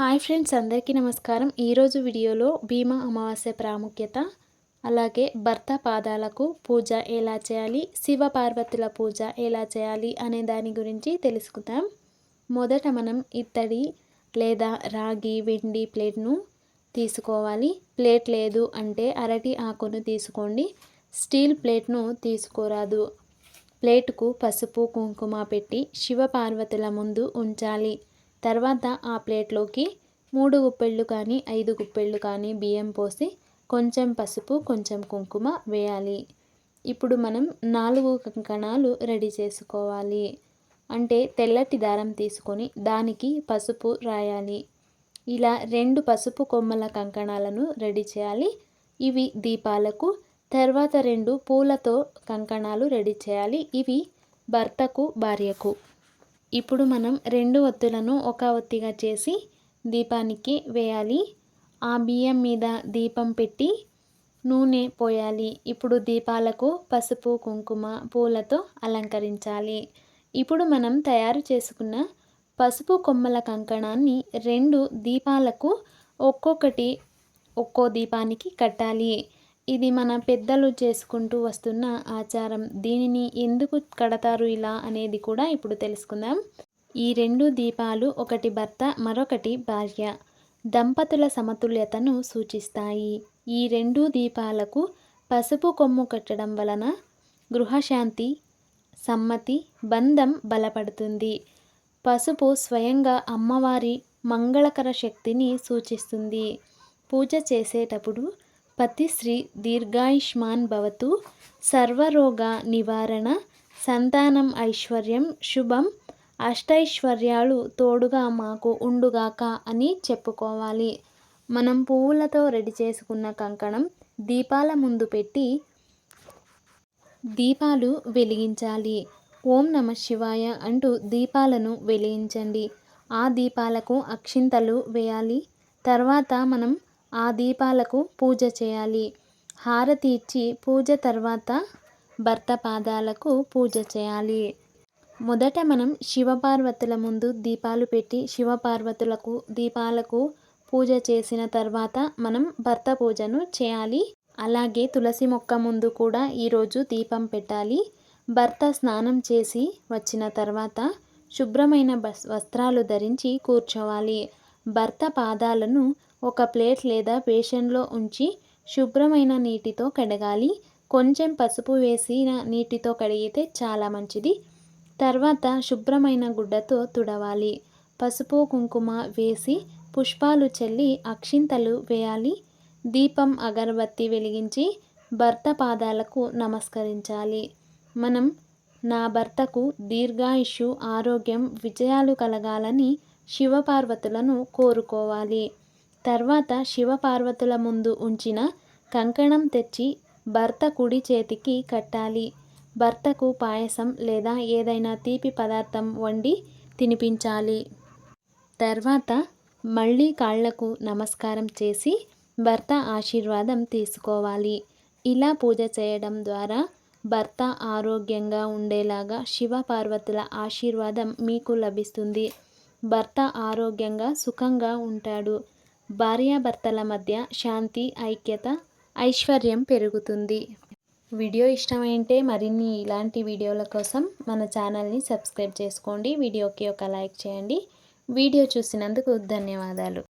Hi friends అందరికీ నమస్కారం. ఈరోజు వీడియోలో భీమా అమావాస్య ప్రాముఖ్యత అలాగే భర్త పాదాలకు పూజ ఎలా చేయాలి శివ పార్వతుల పూజ ఎలా చేయాలి అనే దాని గురించి తెలుసుకుందాం. మొదట మనం ఇత్తడి లేదా రాగి వెండి ప్లేట్ను తీసుకోవాలి. ప్లేట్ లేదు అంటే అరటి ఆకును తీసుకోండి. స్టీల్ ప్లేట్ను తీసుకోరాదు. ప్లేటుకు పసుపు కుంకుమ పెట్టి శివ పార్వతుల ముందు ఉంచాలి. తర్వాత ఆ ప్లేట్లోకి మూడు గుప్పెళ్ళు కానీ ఐదు గుప్పెళ్ళు కానీ బియ్యం పోసి కొంచెం పసుపు కొంచెం కుంకుమ వేయాలి. ఇప్పుడు మనం నాలుగు కంకణాలు రెడీ చేసుకోవాలి. అంటే తెల్లటి దారం తీసుకొని దానికి పసుపు రాయాలి. ఇలా రెండు పసుపు కొమ్మల కంకణాలను రెడీ చేయాలి. ఇవి దీపాలకు తర్వాత రెండు పూలతో కంకణాలు రెడీ చేయాలి. ఇవి భర్తకు భార్యకు. ఇప్పుడు మనం రెండు ఒత్తులను ఒక ఒత్తిగా చేసి దీపానికి వేయాలి. ఆ బియ్యం మీద దీపం పెట్టి నూనె పోయాలి. ఇప్పుడు దీపాలకు పసుపు కుంకుమ పూలతో అలంకరించాలి. ఇప్పుడు మనం తయారు చేసుకున్న పసుపు కొమ్మల కంకణాన్ని రెండు దీపాలకు ఒక్కొక్కటి ఒక్కో దీపానికి కట్టాలి. ఇది మన పెద్దలు చేసుకుంటూ వస్తున్న ఆచారం. దీనిని ఎందుకు కడతారు ఇలా అనేది కూడా ఇప్పుడు తెలుసుకుందాం. ఈ రెండు దీపాలు ఒకటి భర్త మరొకటి భార్య. దంపతుల సమతుల్యతను సూచిస్తాయి. ఈ రెండు దీపాలకు పసుపు కొమ్ము కట్టడం వలన గృహశాంతి సమ్మతి బంధం బలపడుతుంది. పసుపు స్వయంగా అమ్మవారి మంగళకర శక్తిని సూచిస్తుంది. పూజ చేసేటప్పుడు పతిశ్రీ దీర్ఘాయుష్మాన్ భవతు. సర్వరోగ నివారణ. సంతానం ఐశ్వర్యం. శుభం. అష్టైశ్వర్యాలు తోడుగా మాకు ఉండుగాక అని చెప్పుకోవాలి. మనం పువ్వులతో రెడీ చేసుకున్న కంకణం దీపాల ముందు పెట్టి దీపాలు వెలిగించాలి. ఓం నమ శివాయ అంటూ దీపాలను వెలిగించండి. ఆ దీపాలకు అక్షింతలు వేయాలి. తర్వాత మనం ఆ దీపాలకు పూజ చేయాలి. హారతి ఇచ్చి పూజ తర్వాత భర్త పాదాలకు పూజ చేయాలి. మొదట మనం శివపార్వతుల ముందు దీపాలు పెట్టి శివపార్వతులకు దీపాలకు పూజ చేసిన తర్వాత మనం భర్త పూజను చేయాలి. అలాగే తులసి మొక్క ముందు కూడా ఈరోజు దీపం పెట్టాలి. భర్త స్నానం చేసి వచ్చిన తర్వాత శుభ్రమైన వస్త్రాలు ధరించి కూర్చోవాలి. భర్త పాదాలను ఒక ప్లేట్ లేదా బేషన్లో ఉంచి శుభ్రమైన నీటితో కడగాలి. కొంచెం పసుపు వేసిన నీటితో కడిగితే చాలా మంచిది. తర్వాత శుభ్రమైన గుడ్డతో తుడవాలి. పసుపు కుంకుమ వేసి పుష్పాలు చల్లి అక్షింతలు వేయాలి. దీపం అగరబత్తి వెలిగించి భర్త పాదాలకు నమస్కరించాలి. మనం నా భర్తకు దీర్ఘాయుషు ఆరోగ్యం విజయాలు కలగాలని శివపార్వతులను కోరుకోవాలి. తర్వాత శివపార్వతుల ముందు ఉంచిన కంకణం తెచ్చి భర్త కుడి చేతికి కట్టాలి. భర్తకు పాయసం లేదా ఏదైనా తీపి పదార్థం వండి తినిపించాలి. తర్వాత మళ్ళీ కాళ్ళకు నమస్కారం చేసి భర్త ఆశీర్వాదం తీసుకోవాలి. ఇలా పూజ చేయడం ద్వారా భర్త ఆరోగ్యంగా ఉండేలాగా శివ పార్వతుల ఆశీర్వాదం మీకు లభిస్తుంది. భర్త ఆరోగ్యంగా సుఖంగా ఉంటాడు. భార్యాభర్తల మధ్య శాంతి ఐక్యత ఐశ్వర్యం పెరుగుతుంది. వీడియో ఇష్టమైంటే మరిన్ని ఇలాంటి వీడియోల కోసం మన ఛానల్ని సబ్స్క్రైబ్ చేసుకోండి. వీడియోకి ఒక లైక్ చేయండి. వీడియో చూసినందుకు ధన్యవాదాలు.